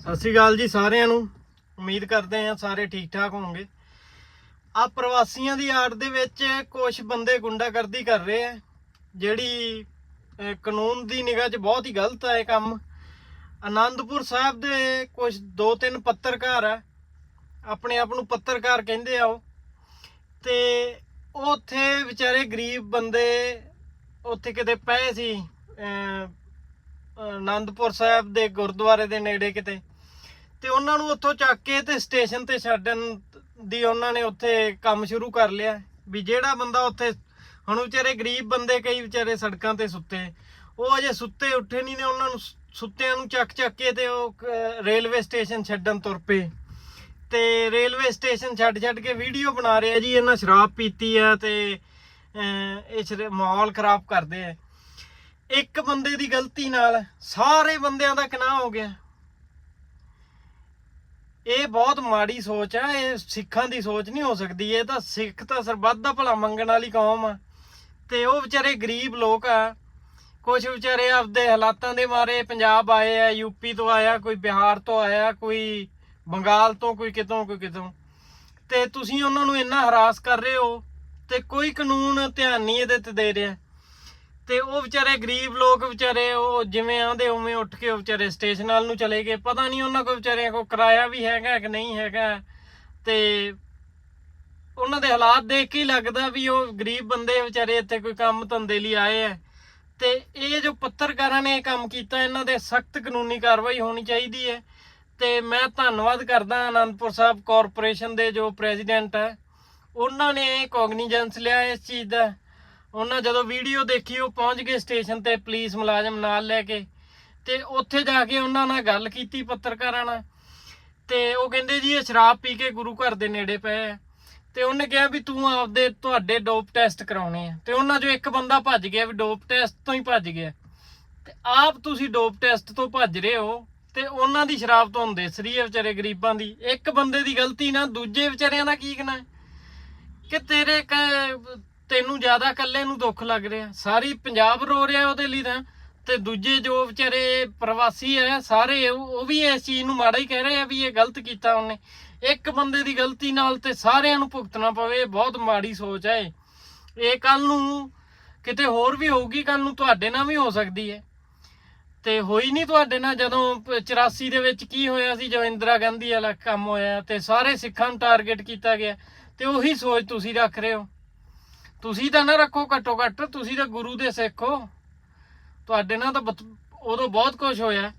ਸਤਿ ਸ਼੍ਰੀ ਅਕਾਲ ਜੀ ਸਾਰਿਆਂ ਨੂੰ। ਉਮੀਦ ਕਰਦੇ ਹਾਂ ਸਾਰੇ ਠੀਕ ਠਾਕ ਹੋਣਗੇ ਆ ਪ੍ਰਵਾਸੀਆਂ ਦੀ ਆੜ ਦੇ ਵਿੱਚ ਕੁਝ ਬੰਦੇ ਗੁੰਡਾਗਰਦੀ ਕਰ ਰਹੇ ਆ। ਜਿਹੜੀ ਕਾਨੂੰਨ ਦੀ ਨਿਗਾਹ 'ਚ ਬਹੁਤ ਹੀ ਗਲਤ ਹੈ ਇਹ ਕੰਮ। ਆਨੰਦਪੁਰ ਸਾਹਿਬ ਦੇ ਕੁਝ ਦੋ ਤਿੰਨ ਪੱਤਰਕਾਰ ਆ। ਆਪਣੇ ਆਪ ਨੂੰ ਪੱਤਰਕਾਰ ਕਹਿੰਦੇ ਆ ਉਹ। ਤੇ ਉਹ ਉੱਥੇ ਵਿਚਾਰੇ ਗਰੀਬ ਬੰਦੇ ਉੱਥੇ ਕਿਤੇ ਪਏ ਸੀ ਅਹ, ਆਨੰਦਪੁਰ ਸਾਹਿਬ ਦੇ ਗੁਰਦੁਆਰੇ ਦੇ ਨੇੜੇ ਕਿਤੇ। ਤੇ ਉਹਨਾਂ ਨੂੰ ਉੱਥੋਂ ਚੱਕ ਕੇ ਤੇ ਸਟੇਸ਼ਨ ਤੇ ਛੱਡਣ ਦੀ ਉਹਨਾਂ ਨੇ ਉੱਥੇ ਕੰਮ ਸ਼ੁਰੂ ਕਰ ਲਿਆ। ਵੀ ਜਿਹੜਾ ਬੰਦਾ ਉੱਥੇ, ਹੁਣ ਵਿਚਾਰੇ ਗਰੀਬ ਬੰਦੇ ਕਈ ਵਿਚਾਰੇ ਸੜਕਾਂ ਤੇ ਸੁੱਤੇ। ਉਹ ਅਜੇ ਸੁੱਤੇ ਉੱਠੇ ਨਹੀਂ ਨੇ, ਉਹਨਾਂ ਨੂੰ ਸੁੱਤਿਆਂ ਨੂੰ ਚੱਕ ਚੱਕ ਕੇ ਤੇ ਉਹ ਕ- ਰੇਲਵੇ ਸਟੇਸ਼ਨ ਛੱਡਣ ਤੁਰ ਪਏ। ਤੇ ਰੇਲਵੇ ਸਟੇਸ਼ਨ ਛੱਡ ਛੱਡ ਕੇ ਵੀਡੀਓ ਬਣਾ ਰਹੇ ਆ ਜੀ, ਇਹਨਾਂ ਸ਼ਰਾਬ ਪੀਤੀ ਆ ਤੇ ਇਹ ਸ਼ਰ- ਮਾਹੌਲ ਖਰਾਬ ਕਰਦੇ ਆ। ਇੱਕ ਬੰਦੇ ਦੀ ਗਲਤੀ ਨਾਲ ਸਾਰੇ ਬੰਦਿਆਂ ਦਾ ਗੁਨਾਹ ਹੋ ਗਿਆ। ਇਹ ਬਹੁਤ ਮਾੜੀ ਸੋਚ ਆ, ਇਹ ਸਿੱਖਾਂ ਦੀ ਸੋਚ ਨਹੀਂ ਹੋ ਸਕਦੀ, ਇਹ ਤਾਂ ਸਿੱਖ ਤਾਂ ਸਰਬੱਤ ਦਾ ਭਲਾ ਮੰਗਣ ਵਾਲੀ ਕੌਮ ਆ। ਤੇ ਉਹ ਵਿਚਾਰੇ ਗਰੀਬ ਲੋਕ ਆ। ਕੁਝ ਵਿਚਾਰੇ ਆਪਦੇ ਹਾਲਾਤਾਂ ਦੇ ਮਾਰੇ ਪੰਜਾਬ ਆਏ ਆ ਯੂਪੀ ਤੋਂ ਆਇਆ, ਕੋਈ ਬਿਹਾਰ ਤੋਂ ਆਇਆ, ਕੋਈ ਬੰਗਾਲ ਤੋਂ, ਕੋਈ ਕਿਤੋਂ ਕੋਈ ਕਿਤੋਂ। ਤੇ ਤੁਸੀਂ ਉਹਨਾਂ ਨੂੰ ਇੰਨਾ ਹਰਾਸ ਕਰ ਰਹੇ ਹੋ ਤੇ ਕੋਈ ਕਾਨੂੰਨ ਧਿਆਨ ਨਹੀਂ ਇਹਦੇ ਤੇ ਦੇ ਰਿਹਾ। ਤੇ ਉਹ ਵਿਚਾਰੇ ਗਰੀਬ ਲੋਕ ਵਿਚਾਰੇ, ਉਹ ਜਿਵੇਂ ਆਂਦੇ ਉਵੇਂ ਉੱਠ ਕੇ ਉਹ ਵਿਚਾਰੇ ਸਟੇਸ਼ਨ ਵੱਲ ਨੂੰ ਚਲੇ ਗਏ। ਪਤਾ ਨਹੀਂ ਉਹਨਾਂ ਕੋਲ ਵਿਚਾਰਿਆਂ ਕੋਲ ਕਿਰਾਇਆ ਵੀ ਹੈਗਾ ਕਿ ਨਹੀਂ ਹੈਗਾ। ਤੇ ਉਹਨਾਂ ਦੇ ਹਾਲਾਤ ਦੇਖ ਕੇ ਹੀ ਲੱਗਦਾ ਵੀ ਉਹ ਗਰੀਬ ਬੰਦੇ ਵਿਚਾਰੇ ਇੱਥੇ ਕੋਈ ਕੰਮ ਧੰਦੇ ਲਈ ਆਏ ਆ। ਤੇ ਇਹ ਜੋ ਪੱਤਰਕਾਰਾਂ ਨੇ ਇਹ ਕੰਮ ਕੀਤਾ, ਇਹਨਾਂ ਦੇ ਸਖਤ ਕਾਨੂੰਨੀ ਕਾਰਵਾਈ ਹੋਣੀ ਚਾਹੀਦੀ ਹੈ। ਤੇ ਮੈਂ ਧੰਨਵਾਦ ਕਰਦਾ ਅਨੰਦਪੁਰ ਸਾਹਿਬ ਕਾਰਪੋਰੇਸ਼ਨ ਦੇ ਜੋ ਪ੍ਰੈਜ਼ੀਡੈਂਟ ਹੈ ਉਹਨਾਂ ਨੇ ਕੋਗਨੀਜੈਂਸ ਲਿਆ ਇਸ ਚੀਜ਼ ਦਾ। ਉਹਨਾਂ ਜਦੋਂ ਵੀਡੀਓ ਦੇਖੀ, ਉਹ ਪਹੁੰਚ ਗਏ ਸਟੇਸ਼ਨ ਤੇ ਪੁਲਿਸ ਮੁਲਾਜ਼ਮ ਨਾਲ ਲੈ ਕੇ। ਤੇ ਉੱਥੇ ਜਾ ਕੇ ਉਹਨਾਂ ਨਾਲ ਗੱਲ ਕੀਤੀ ਪੱਤਰਕਾਰਾਂ ਨਾਲ। ਤੇ ਉਹ ਕਹਿੰਦੇ ਜੀ, ਇਹ ਸ਼ਰਾਬ ਪੀ ਕੇ ਗੁਰੂ ਘਰ ਦੇ ਨੇੜੇ ਪਏ ਆ। ਤੇ ਉਹਨੇ ਕਿਹਾ ਵੀ ਤੂੰ ਆਪਦੇ ਤੁਹਾਡੇ ਡੋਪ ਟੈਸਟ ਕਰਾਉਣੇ ਆ। ਤੇ ਉਹਨਾਂ 'ਚੋਂ ਇੱਕ ਬੰਦਾ ਭੱਜ ਗਿਆ ਵੀ ਡੋਪ ਟੈਸਟ ਤੋਂ ਹੀ ਭੱਜ ਗਿਆ। ਤੇ ਆਪ ਤੁਸੀਂ ਡੋਪ ਟੈਸਟ ਤੋਂ ਭੱਜ ਰਹੇ ਹੋ ਤੇ ਉਹਨਾਂ ਦੀ ਸ਼ਰਾਬ ਤੋਂ ਹੁੰਦੇ ਸਰੀਏ ਵਿਚਾਰੇ ਗਰੀਬਾਂ ਦੀ। ਇੱਕ ਬੰਦੇ ਦੀ ਗਲਤੀ ਨਾ, ਦੂਜੇ ਵਿਚਾਰਿਆਂ ਦਾ ਕੀ ਕਹਿਣਾ ਕਿ ਤੇਰੇ ਕ- ਜ਼ਿਆਦਾ ਇਕੱਲੇ ਨੂੰ ਦੁੱਖ ਲੱਗ ਰਿਹਾ। ਸਾਰੀ ਪੰਜਾਬ ਰੋ ਰਿਹਾ ਉਹਦੇ ਲਈ ਤਾਂ। ਤੇ ਦੂਜੇ ਜੋ ਵਿਚਾਰੇ ਪ੍ਰਵਾਸੀ ਐ ਸਾਰੇ ਉਹ ਵੀ ਇਸ ਚੀਜ਼ ਨੂੰ ਮਾੜਾ ਹੀ ਕਹਿ ਰਹੇ ਆ ਵੀ ਇਹ ਗਲਤ ਕੀਤਾ ਉਹਨੇ। ਇੱਕ ਬੰਦੇ ਦੀ ਗਲਤੀ ਨਾਲ ਤੇ ਸਾਰਿਆਂ ਨੂੰ ਭੁਗਤਣਾ ਪਵੇ, ਇਹ ਬਹੁਤ ਮਾੜੀ ਸੋਚ ਹੈ ਇਹ। ਇਹ ਕੱਲ ਨੂੰ ਕਿਤੇ ਹੋਰ ਵੀ ਹੋਊਗੀ ਕੱਲ ਨੂੰ ਤੁਹਾਡੇ ਨਾਲ ਵੀ ਹੋ ਸਕਦੀ ਹੈ। ਤੇ ਹੋਈ ਨਹੀਂ ਤੁਹਾਡੇ ਨਾਲ ਜਦੋਂ ਪ- 84 ਦੇ ਵਿੱਚ ਕੀ ਹੋਇਆ ਸੀ, ਜਦੋਂ ਇੰਦਰਾ ਗਾਂਧੀ ਵਾਲਾ ਕੰਮ ਹੋਇਆ ਤੇ ਸਾਰੇ ਸਿੱਖਾਂ ਨੂੰ ਟਾਰਗੇਟ ਕੀਤਾ ਗਿਆ। ਤੇ ਉਹੀ ਸੋਚ ਤੁਸੀਂ ਰੱਖ ਰਹੇ ਹੋ। ਤੁਸੀਂ ਤਾਂ ਨਾ ਰੱਖੋ ਘੱਟੋ ਘੱਟ, ਤੁਸੀਂ ਤਾਂ ਗੁਰੂ ਦੇ ਸਿੱਖ ਹੋ। ਤੁਹਾਡੇ ਨਾਲ ਤਾਂ ਬਤ- ਉਦੋਂ ਬਹੁਤ ਕੁਝ ਹੋਇਆ।